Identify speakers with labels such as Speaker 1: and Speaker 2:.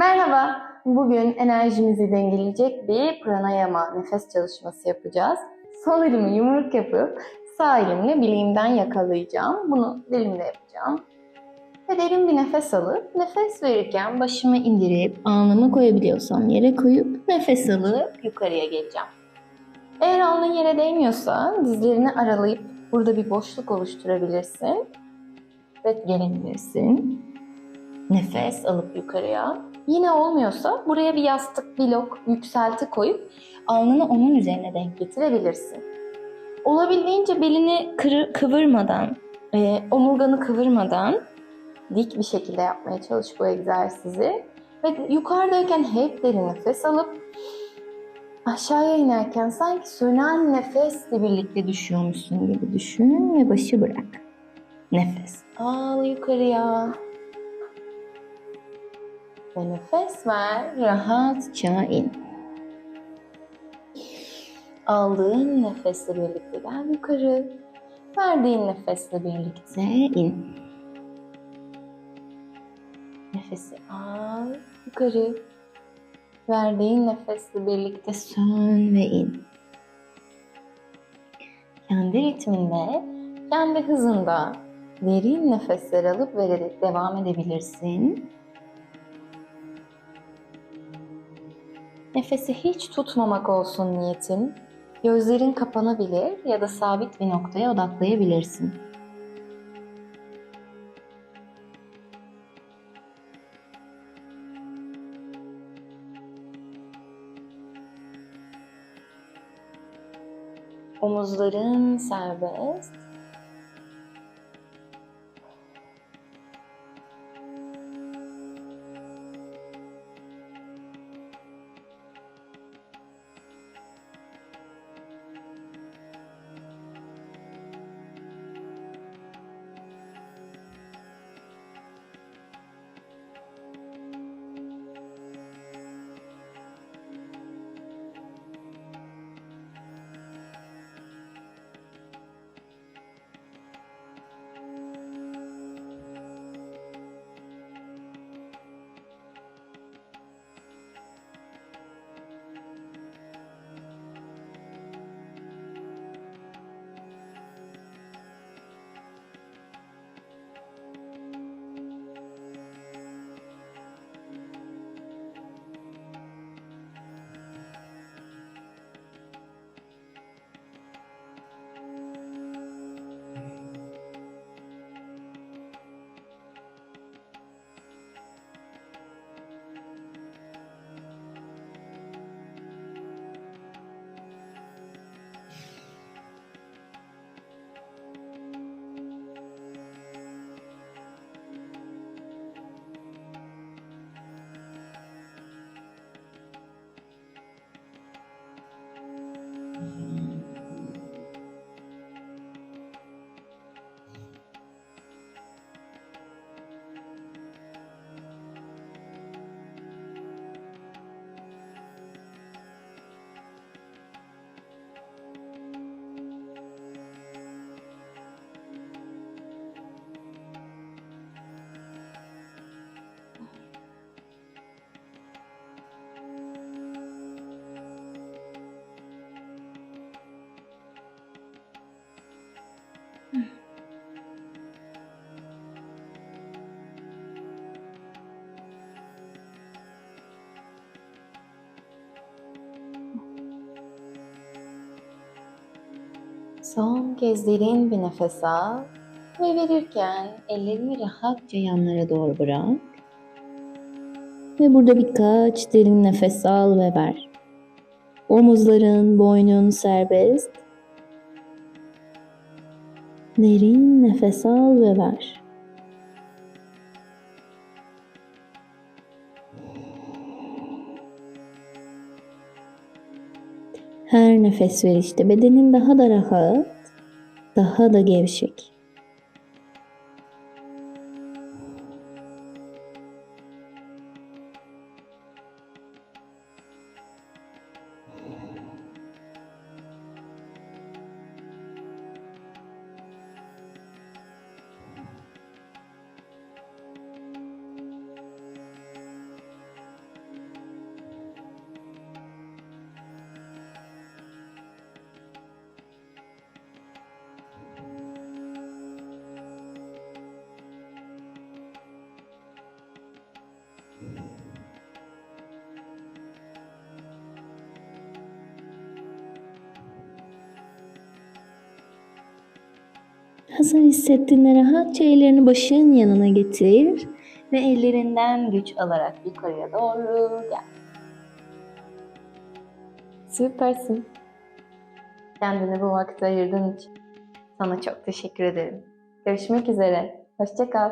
Speaker 1: Merhaba, bugün enerjimizi dengeleyecek bir pranayama nefes çalışması yapacağız. Sol elimi yumruk yapıp sağ elimle bileğimden yakalayacağım. Bunu dilimde yapacağım. Ve derin bir nefes alıp, nefes verirken başımı indirip, alnımı koyabiliyorsam yere koyup, nefes alıp yukarıya geleceğim. Eğer alnın yere değmiyorsa dizlerini aralayıp burada bir boşluk oluşturabilirsin. Ve gelebilirsin. Nefes alıp yukarıya. Yine olmuyorsa buraya bir yastık, blok, yükselti koyup alnını onun üzerine denk getirebilirsin. Olabildiğince belini kırı, kıvırmadan, e, omurganı kıvırmadan dik bir şekilde yapmaya çalış bu egzersizi. Ve yukarıdayken hep derin nefes alıp aşağıya inerken sanki sönen nefesle birlikte düşüyormuşsun gibi düşün ve başı bırak. Nefes al yukarıya. Ve nefes ver, rahatça in. Aldığın nefesle birlikte gel yukarı. Verdiğin nefesle birlikte in. Nefesi al yukarı. Verdiğin nefesle birlikte sön ve in. Kendi ritminde, kendi hızında derin nefesler alıp vererek devam edebilirsin. Nefesi hiç tutmamak olsun niyetin. Gözlerin kapanabilir ya da sabit bir noktaya odaklayabilirsin. Omuzların serbest. Son kez derin bir nefes al ve verirken ellerini rahatça yanlara doğru bırak. Ve burada birkaç derin nefes al ve ver. Omuzların, boynun serbest. Derin nefes al ve ver. Her nefes verişte bedenin daha da rahat, daha da gevşek. Hazır hissettiğinde rahatça ellerini başın yanına getir ve ellerinden güç alarak yukarıya doğru gel. Süpersin. Kendine bu vakti ayırdığın için sana çok teşekkür ederim. Görüşmek üzere. Hoşça kal.